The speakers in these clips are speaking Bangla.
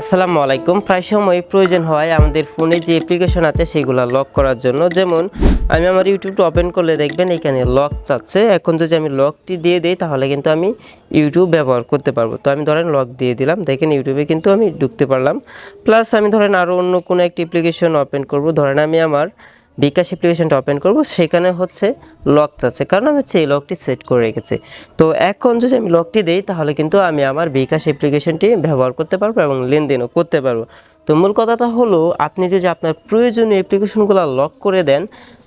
আসসালামু আলাইকুম। প্রায় সময় প্রয়োজন হয় আমাদের ফোনে যে অ্যাপ্লিকেশন আছে সেগুলো লক করার জন্য। যেমন, আমি আমার ইউটিউবটা ওপেন করলে দেখবেন এখানে লক চাচ্ছে। এখন যদি আমি লকটি দিয়ে দিই, তাহলে কিন্তু আমি ইউটিউব ব্যবহার করতে পারব। তো আমি ধরেন লক দিয়ে দিলাম। দেখেন ইউটিউবে কিন্তু আমি ঢুকতে পারলাম। প্লাস আমি ধরেন আরও অন্য কোনো একটি অ্যাপ্লিকেশন ওপেন করব। ধরেন আমি আমার বিকাশ অ্যাপ্লিকেশনটা ওপেন করব, সেখানে হচ্ছে লক চাচ্ছে কারণ আমি হচ্ছে এই লকটি সেট করে রেখেছি। তো এখন যদি আমি লকটি দিই, তাহলে কিন্তু আমি আমার বিকাশ অ্যাপ্লিকেশনটি ব্যবহার করতে পারব এবং লেনদেনও করতে পারব। তো মূল কথাটা হলো, আপনি যদি আপনার প্রয়োজনীয় অ্যাপ্লিকেশনগুলো লক করে দেন,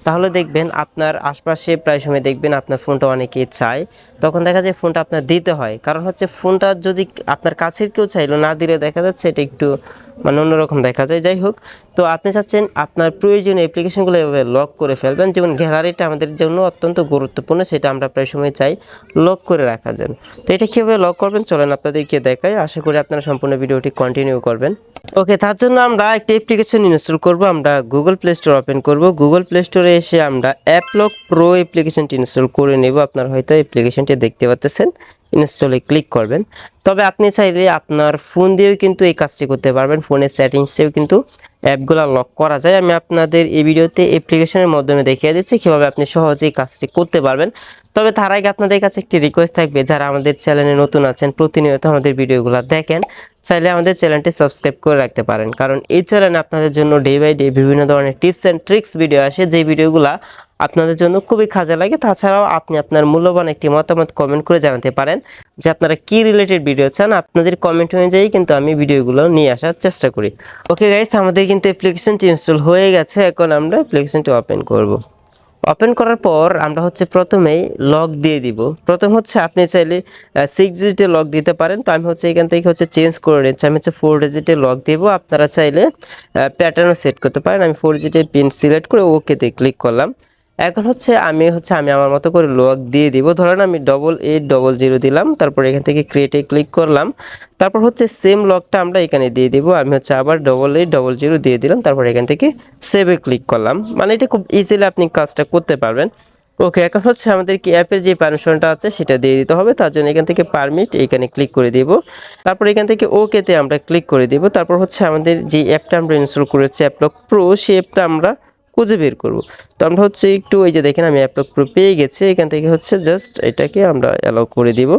তাহলে দেখবেন আপনার আশপাশে প্রায় সময় দেখবেন আপনার ফোনটা অনেকেই চায়। তখন দেখা যায় ফোনটা আপনার দিতে হয়। কারণ হচ্ছে ফোনটা যদি আপনার কাছের কেউ চাইলো, না দিলে দেখা যাচ্ছে এটা একটু মানে অন্যরকম দেখা যায়। যাই হোক, তো আপনি চাচ্ছেন আপনার প্রয়োজনীয় অ্যাপ্লিকেশনগুলো এভাবে লক করে ফেলবেন। যেমন গ্যালারিটা আমাদের জন্য অত্যন্ত গুরুত্বপূর্ণ, সেটা আমরা প্রায় সময় চাই লক করে রাখা যান তো এটা কীভাবে লক করবেন? চলেন আপনাদেরকে দেখাই। আশা করি আপনারা সম্পূর্ণ ভিডিওটি কন্টিনিউ করবেন। ওকে তার জন্য আমরা একটি অ্যাপ্লিকেশন ইনস্টল করব, আমরা গুগল প্লে স্টোর ওপেন করব। গুগল প্লে স্টোরে এসে আমরা অ্যাপলক প্রো অ্যাপ্লিকেশনটি ইনস্টল করে নেব। আপনার হয়তো অ্যাপ্লিকেশনটি দেখতে পাচ্ছেন ইনস্টলে ক্লিক করবেন। তবে আপনি চাইলে আপনার ফোন দিয়েও কিন্তু এই কাজটি করতে পারবেন। ফোনের সেটিংসেও কিন্তু অ্যাপগুলো লক করা যায়। আমি আপনাদের এই ভিডিওতে অ্যাপ্লিকেশনের মাধ্যমে দেখিয়ে দিচ্ছি কীভাবে আপনি সহজেই কাজটি করতে পারবেন। তবে তার আগে আপনাদের কাছে একটি রিকোয়েস্ট থাকবে, যারা আমাদের চ্যানেলে নতুন আছেন, প্রতিনিয়ত আমাদের ভিডিওগুলো দেখেন, চাইলে আমাদের চ্যানেলটি সাবস্ক্রাইব করে রাখতে পারেন। কারণ এই চ্যানেলে আপনাদের জন্য ডে বাই ডে বিভিন্ন ধরনের টিপস অ্যান্ড ট্রিক্স ভিডিও আসে। যে ভিডিওগুলো আপনাদের জন্য খুবই কাজে লাগে। তাছাড়াও আপনি আপনার মূল্যবান একটি মতামত কমেন্ট করে জানাতে পারেন যে আপনারা কি রিলেটেড ভিডিও চান। আপনাদের কমেন্ট অনুযায়ী কিন্তু আমি ভিডিওগুলো নিয়ে আসার চেষ্টা করি। ওকে গাইস আমাদের কিন্তু অ্যাপ্লিকেশনটি ইনস্টল হয়ে গেছে। এখন আমরা অ্যাপ্লিকেশনটি ওপেন করব। ওপেন করার পর আমরা হচ্ছে প্রথমেই লক দিয়ে দিব। প্রথম হচ্ছে আপনি চাইলে সিক্স ডিজিটের লক দিতে পারেন। তো আমি হচ্ছে এখান থেকে হচ্ছে চেঞ্জ করে নিচ্ছি। আমি হচ্ছে ফোর ডিজিটে লক দিব। আপনারা চাইলে প্যাটার্নও সেট করতে পারেন। আমি ফোর ডিজিটের পিন সিলেক্ট করে ওকেতে ক্লিক করলাম। এখন হচ্ছে আমি হচ্ছে, আমি আমার মতো করে লক দিয়ে দিব। ধরেন আমি ডবল এইট ডবল জিরো দিলাম, তারপর এখান থেকে ক্রিয়েটে ক্লিক করলাম। তারপর হচ্ছে সেম লকটা আমরা এখানে দিয়ে দিব। আমি হচ্ছে আবার ডবল এইট ডবল জিরো দিয়ে দিলাম, তারপর এখান থেকে সেভে ক্লিক করলাম। মানে এটা খুব ইজিলি আপনি কাজটা করতে পারবেন। ওকে এখন হচ্ছে আমাদের কি অ্যাপের যে পারমিশনটা আছে, সেটা দিয়ে দিতে হবে। তার জন্য এখান থেকে পারমিট এখানে ক্লিক করে দিব। তারপর এখান থেকে ওকেতে আমরা ক্লিক করে দিব। তারপর হচ্ছে আমাদের যে অ্যাপটা আমরা ইনস্টল করেছি অ্যাপলক প্রো সেই অ্যাপটা আমরা খুঁজে বের করব। তো আমরা হচ্ছে একটু ওই যে দেখেন আমি অ্যাপলক প্রো পেয়ে গেছি, এখান থেকে হচ্ছে জাস্ট এটাকে আমরা অ্যালাউ করে দিব।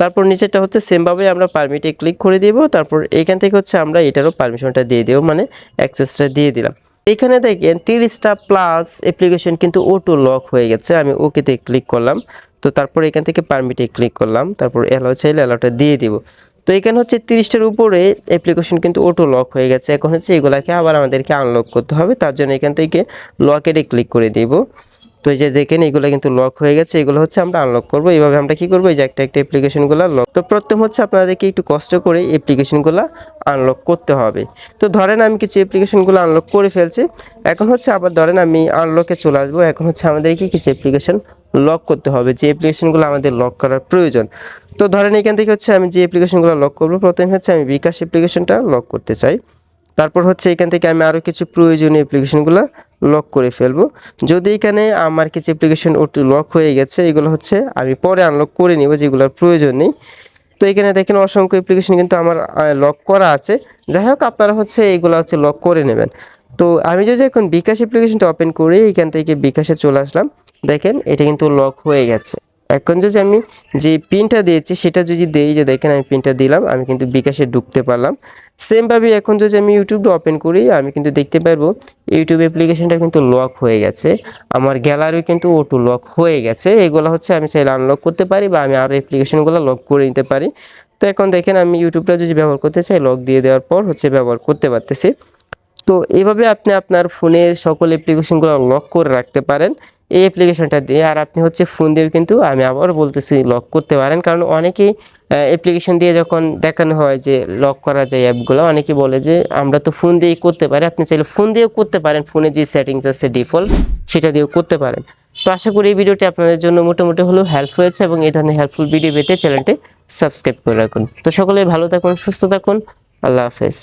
তারপর নিচেটা হচ্ছে সেমভাবে আমরা পারমিটে ক্লিক করে দিব, তারপর এখান থেকে হচ্ছে আমরা এটারও পারমিশনটা দিয়ে দেবো মানে অ্যাক্সেসটা দিয়ে দিলাম। এখানে দেখেন তিরিশটা প্লাস অ্যাপ্লিকেশন কিন্তু অটো লক হয়ে গেছে, আমি ওকেতে ক্লিক করলাম। তো তারপর এখান থেকে পারমিটে ক্লিক করলাম, তারপর অ্যালাউ চাইলে অ্যালাউটা দিয়ে দিব। তো এখানে হচ্ছে তিরিশটার উপরে অ্যাপ্লিকেশন কিন্তু অটো লক হয়ে গেছে। এখন হচ্ছে এগুলাকে আবার আমাদেরকে আনলক করতে হবে। তার জন্য এখান থেকে লকেটে ক্লিক করে দিব। তো এই যে দেখেন, এগুলো কিন্তু লক হয়ে গেছে। এগুলো হচ্ছে আমরা আনলক করব। এইভাবে আমরা কি করব? এই যে একটা একটা অ্যাপ্লিকেশনগুলো লক তো প্রথম হচ্ছে আপনাদেরকে একটু কষ্ট করে অ্যাপ্লিকেশনগুলো আনলক করতে হবে। তো ধরেন আমি কিছু অ্যাপ্লিকেশনগুলো আনলক করে ফেলছি। এখন হচ্ছে আবার ধরেন আমি আনলকে চলে আসব। এখন হচ্ছে আমাদেরকে কিছু অ্যাপ্লিকেশন লক করতে হবে। যে অ্যাপ্লিকেশনগুলো আমাদের লক করার প্রয়োজন। তো ধরেন এখান থেকে হচ্ছে আমি যে অ্যাপ্লিকেশনগুলো লক করব, প্রথমে হচ্ছে আমি বিকাশ অ্যাপ্লিকেশনটা লক করতে চাই। তারপর হচ্ছে এখান থেকে আমি আরও কিছু প্রয়োজনীয় অ্যাপ্লিকেশনগুলো লক করে ফেলব। যদি এখানে আমার কিছু অ্যাপ্লিকেশন ওটু লক হয়ে গেছে, এগুলো হচ্ছে আমি পরে আনলক করে নিব যেগুলোর প্রয়োজন নেই। তো এখানে দেখেন অসংখ্য অ্যাপ্লিকেশন কিন্তু আমার লক করা আছে। যাই হোক, আপনারা হচ্ছে এইগুলো হচ্ছে লক করে নেবেন। তো আমি যদি এখন বিকাশ অ্যাপ্লিকেশনটা ওপেন করি, এখান থেকে বিকাশে চলে আসলাম। দেখেন, এটা কিন্তু লক হয়ে গেছে। এখন যদি আমি যে পিনটা দিয়েছি, সেটা যদি দেই যে দেখেন আমি পিনটা দিলাম, আমি কিন্তু বিকাশে ঢুকতে পারলাম। সেমভাবে এখন যদি আমি ইউটিউবটা ওপেন করি, আমি কিন্তু দেখতে পারব, ইউটিউব অ্যাপ্লিকেশনটা কিন্তু লক হয়ে গেছে। আমার গ্যালারি কিন্তু ওটু লক হয়ে গেছে। এগুলো হচ্ছে আমি চাইলে আনলক করতে পারি বা আমি আরও অ্যাপ্লিকেশনগুলো লক করে নিতে পারি। তো এখন দেখেন আমি ইউটিউবটা যদি ব্যবহার করতে চাই লক দিয়ে দেওয়ার পর হচ্ছে ব্যবহার করতে পারতেছি। তো এইভাবে আপনি আপনার ফোনের সকল অ্যাপ্লিকেশনগুলো লক করে রাখতে পারেন। এই অ্যাপ্লিকেশনটা দিয়ে, আর আপনি হচ্ছে ফোন দিয়েও কিন্তু আমি আবারও বলতেছি লক করতে পারেন। কারণ অনেকেই অ্যাপ্লিকেশন দিয়ে যখন দেখানো হয় যে লক করা যায় অ্যাপগুলো অনেকে বলে যে আমরা তো ফোন দিয়েই করতে পারি। আপনি চাইলে ফোন দিয়েও করতে পারেন। ফোনে যে সেটিংস আছে ডিফল্ট সেটা দিয়েও করতে পারেন। তো আশা করি এই ভিডিওটি আপনাদের জন্য মোটামুটি হলেও হেল্প হয়েছে এবং এই ধরনের হেল্পফুল ভিডিও পেতে চ্যানেলটি সাবস্ক্রাইব করে রাখুন। তো সকলে ভালো থাকুন, সুস্থ থাকুন। আল্লাহ হাফেজ।